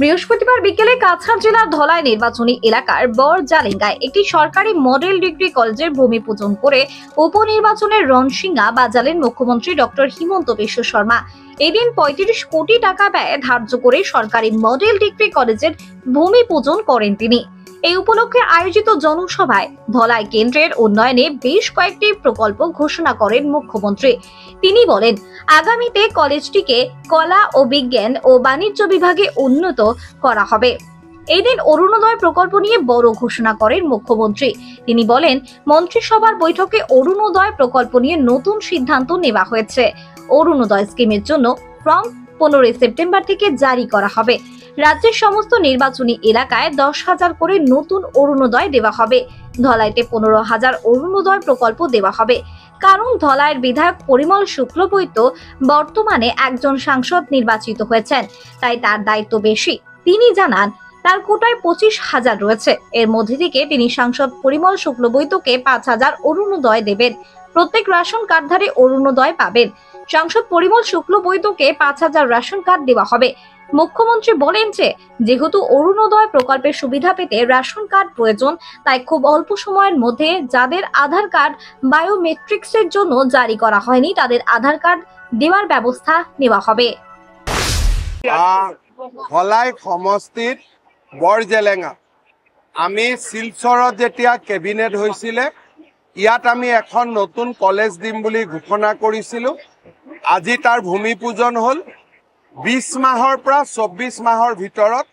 বৃহস্পতিবার বিকেলে কাছাড় জেলার ধলাই নির্বাচনী এলাকার বর জালিঙ্গায় একটি সরকারি মডেল ডিগ্রি কলেজের ভূমি পূজন করে উপনির্বাচনের রনসিংহা বাজালেন মুখ্যমন্ত্রী ডক্টর হিমন্ত বিশ্ব শর্মা। এদিন পঁয়ত্রিশ কোটি টাকা ব্যয় ধার্য করে সরকারি মডেল ডিগ্রি কলেজের ভূমি পূজন করেন তিনি। এই উপলক্ষে আয়োজিত জনসভায় ধলাই কেন্দ্রের উন্নয়নে বেশ কয়েকটি প্রকল্প ঘোষণা করেন মুখ্যমন্ত্রী। তিনি বলেন, আগামীতে কলেজটিকে কলা ও বিজ্ঞান ও বাণিজ্য বিভাগে উন্নত করা হবে। এই দিন অরুণোদয় প্রকল্প নিয়ে বড় ঘোষণা করেন মুখ্যমন্ত্রী। তিনি বলেন, মন্ত্রিসভার বৈঠকে অরুণোদয় প্রকল্প নিয়ে নতুন সিদ্ধান্ত নেওয়া হয়েছে। অরুণোদয় স্কিমের জন্য ফর্ম পনেরোই সেপ্টেম্বর থেকে জারি করা হবে। রাজ্যের সমস্ত নির্বাচনী এলাকায় দশ হাজার করে নতুন অরুণোদয় দেওয়া হবে। ধলাইতে পনেরো হাজার অরুণোদয় প্রকল্প দেওয়া হবে। কারণ ধলাইয়ের বিধায়ক পরিমল শুক্লবৈদ্য বর্তমানে একজন সাংসদ নির্বাচিত হয়েছেন। তাই তার দায়িত্ব বেশি। তিনি জানান, তার কোটায় পঁচিশ হাজার রয়েছে। এর মধ্যে থেকে তিনি সাংসদ পরিমল শুক্লবৈদ্যকে পাঁচ হাজার অরুণোদয় দেবেন। প্রত্যেক রেশন কার্ডধারী অরুণোদয় পাবেন। সাংসদ পরিমল শুক্ল শুক্লবৈদ্যকে পাঁচ হাজার রেশন কার্ড দেওয়া হবে। মুখ্যমন্ত্রী বলেন যে যেহেতু অরুণোদয় প্রকল্পের সুবিধা পেতে রেশন কার্ড প্রয়োজন তাই খুব অল্প সময়ের মধ্যে যাদের আধার কার্ড বায়োমেট্রিক্সের জন্য জারি করা হয়নি তাদের আধার কার্ড দেওয়ার ব্যবস্থা নেওয়া হবে। আহ, ধলাই সমষ্টিত বৰজেলেঙা। আমি শিলচৰত যেতিয়া কেবিনেট হৈছিলে ইয়াত আমি এখন নতুন কলেজ দিম বুলি ঘোষণা কৰিছিলোঁ। আজি তাৰ ভূমি পূজন হ'ল। বিছ মাহৰ পৰা চৌব্বিছ মাহৰ ভিতৰত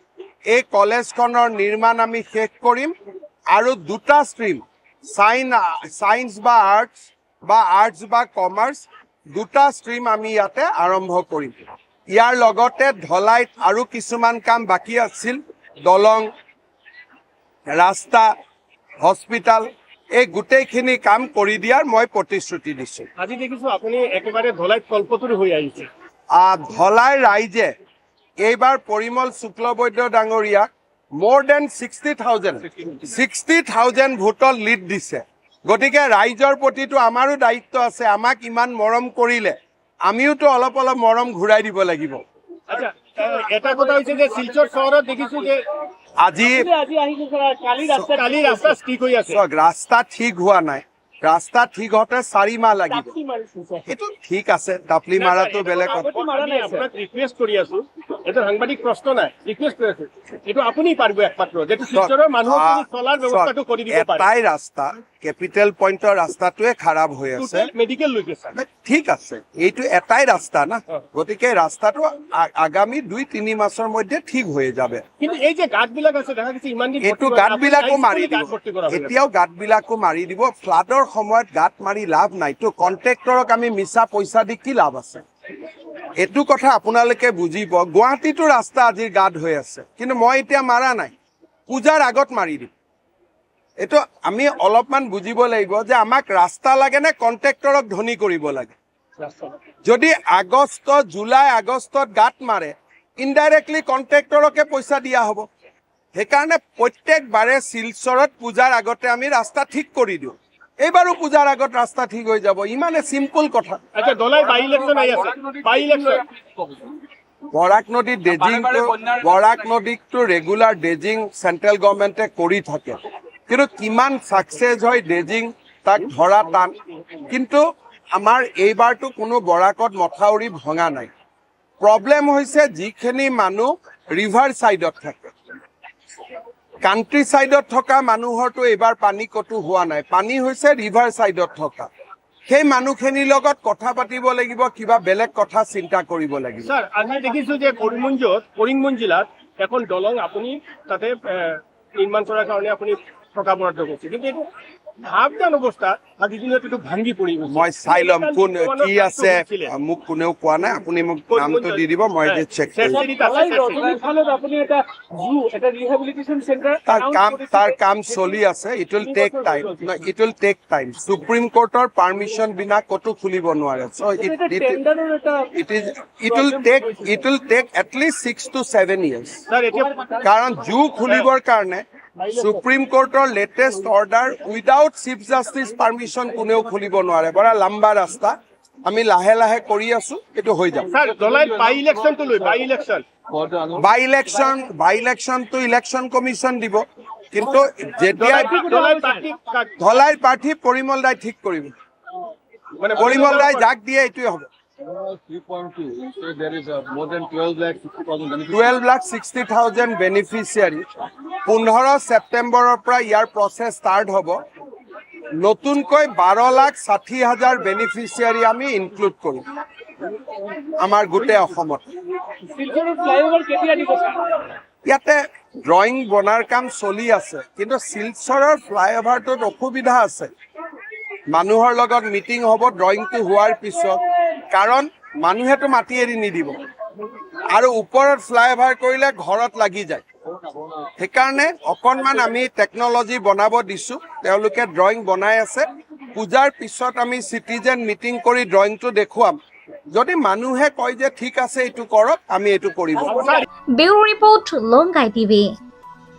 এই কলেজখনৰ নিৰ্মাণ আমি শেষ কৰিম আৰু দুটা ষ্ট্ৰীম, চাইন ছায়েন্স বা আৰ্টছ বা আৰ্টছ বা কমাৰ্চ, দুটা ষ্ট্ৰীম আমি ইয়াতে আৰম্ভ কৰিম। ইয়াৰ লগতে ধলাইত আৰু কিছুমান কাম বাকী আছিল। দলং, ৰাস্তা হস্পিটাল এই গোটেইখিনি কাম কৰি দিয়াৰ মই প্ৰতিশ্ৰুতি দিছোঁ। আজি দেখিছো আপুনি একেবাৰে ধলাইত কল্পতৰু হৈ আহিছে। আহ, ধলাই ৰাইজে এইবাৰ পৰিমল শুক্লবৈদ্য ডাঙৰীয়াক মোৰ then sixty thousand sixty thousand ভোটত লিড দিছে। গতিকে ৰাইজৰ প্ৰতিটো আমাৰো দায়িত্ব আছে আমাক ইমান মৰম কৰিলে আমিওতো অলপ অলপ মৰম ঘূৰাই দিব লাগিব। আচ্ছা এটা কথা হৈছে যে শিলচৰ চহৰত দেখিছো যে আজি আজি কালি ৰাস্তা ঠিক হোৱা নাই। ৰাস্তা ঠিক হওঁতে চাৰি মাহ লাগিব। এইটো ঠিক আছে ডাপলি মাৰাটো বেলেগ কথা এইটো সাংবাদিক প্ৰশ্ন নাই ৰিকুৱেষ্ট কৰি আছো এইটো আপুনি পাৰিব একমাত্ৰ যিটো শিলচৰৰ মানুহক চলাৰ ব্যৱস্থাটো কৰি দিব পাৰে। এটাই ৰাস্তা কেপিটেল পইণ্টৰ ৰাস্তাটোৱে খাৰাপ হৈ আছে। মেডিকেল লৈকে ঠিক আছে এইটো এটাই ৰাস্তা না। গতিকে ৰাস্তাটো আগামী দুই তিনি মাসৰ মধ্যে ঠিক হৈ যাবে। কিন্তু এই যে গাঁতবিলাক আছে দেখা গৈছে ইমান দিন এইটো গাঁতবিলাকো মাৰি দিব। এতিয়াও গাঁতবিলাকো মাৰি দিব। ফ্লাডৰ সময়ত গাঁত মাৰি লাভ নাই। তো কণ্ট্ৰেক্টৰক আমি মিছা পইচা দি কি লাভ আছে? এইটো কথা আপোনালোকে বুজিব গুৱাহাটীতো ৰাস্তা আজিৰ গাঁত হৈ আছে। কিন্তু মই এতিয়া মাৰা নাই। পূজাৰ আগত মাৰি দিম। এইটো আমি অলপমান বুজিব লাগিব যে আমাক ৰাস্তা লাগে নে কণ্ট্ৰেক্টৰক ধনী কৰিব লাগে। যদি আগষ্ট, জুলাই আগষ্টত গাঁত মাৰে ইনডাইৰেক্টলি কণ্ট্ৰেক্টৰকে পইচা দিয়া হ'ব। সেইকাৰণে প্ৰত্যেকবাৰে শিলচৰত পূজাৰ আগতে আমি ৰাস্তা ঠিক কৰি দিওঁ। এইবাৰো পূজাৰ আগত ৰাস্তা ঠিক হৈ যাব। ইমানে চিম্পুল কথা। আচ্ছা দলাই বাই ইলেকশ্যন আহি আছে। বাই ইলেকশ্যন বৰাক নদীত ড্ৰেজিংটো বৰাক নদীকটো ৰেগুলাৰ ড্ৰেজিং চেণ্ট্ৰেল গভৰ্ণমেণ্টে কৰি থাকে। কিন্তু কিমান ছাকচেছ হয় ড্ৰেজিং তাক ধৰা টান। কিন্তু আমাৰ এইবাৰতো কোনো বৰাকত মথাউৰি ভঙা নাই। প্ৰব্লেম হৈছে যিখিনি মানুহ ৰিভাৰ ছাইডত থাকে। কাণ্ট্ৰি ছাইডত থকা মানুহৰতো এইবাৰ পানী ক'তো হোৱা নাই। পানী হৈছে ৰিভাৰ ছাইডত থকা। সেই মানুহখিনিৰ লগত কথা পাতিব লাগিব কিবা বেলেগ কথা চিন্তা কৰিব লাগিব। স্যাৰ আমি দেখিছো যে কৰিমগঞ্জত কৰিমগঞ্জ জিলাত এখন দলং আপুনি তাতে নিৰ্মাণ কৰাৰ কাৰণে আপুনি টকা বৰাদ্দ কৰিছে। কিন্তু এইটো সাৱধান অৱস্থাত দিনত এইটো ভাঙি পৰি মই চাই ল'ম কোন কি আছে? মোক কোনেও কোৱা নাই আপুনি মোক নামটো দি দিব মই চেক চেণ্টাৰ তাৰ কাম তাৰ কাম চলি আছে it will take time it will take time supreme কোৰ্টৰ permission বিনা ক'তো খুলিব নোৱাৰে। ইট ইট টেণ্ডাৰৰ এটা it is it will take it will take at least six to seven years কাৰণ জু খুলিবৰ কাৰণে supreme কোৰ্টৰ latest order without chief justice permission কোনেও খুলিব নোৱাৰে। বৰা লম্বা ৰাস্তা। আমি লাহে লাহে কৰি আছো এইটো হৈ যাব। By election. By election by ইলেকশ্যনটো election commission দিব। কিন্তু যেতিয়া দলাই প্ৰাৰ্থী ধলাই প্ৰাৰ্থী পৰিমল দাই ঠিক কৰিব। মানে পৰিমল দাই যাক দিয়ে এইটোৱে হ'ব। Three point there is more than lakh beneficiaries. Beneficiary পোন্ধৰ ছেপ্টেম্বৰৰ পৰা ইয়াৰ প্ৰচেছ ষ্টাৰ্ট হ'ব। নতুনকৈ বাৰ লাখ ষাঠি হাজাৰ বেনিফিচিয়াৰী আমি ইনক্লুড কৰিম আমাৰ গোটেই অসমত। ইয়াতে ড্ৰয়িং বনাৰ কাম চলি আছে কিন্তু শিলচৰৰ ফ্লাইঅভাৰটোত অসুবিধা আছে। মানুহৰ লগত মিটিং হ'ব ড্ৰয়িংটো হোৱাৰ পিছত কাৰণ মানুহেতো মাটি এৰি নিদিব। আৰু ওপৰত ফ্লাইঅভাৰ কৰিলে ঘৰত লাগি যায়। সেইকাৰণে অকণমান আমি টেকন'লজি বনাব দিছোঁ। তেওঁলোকে ড্ৰয়িং বনাই আছে। পূজাৰ পিছত আমি চিটিজেন মিটিং কৰি ড্ৰয়িংটো দেখুৱাম। যদি মানুহে কয় যে ঠিক আছে এইটো কৰক আমি এইটো কৰিব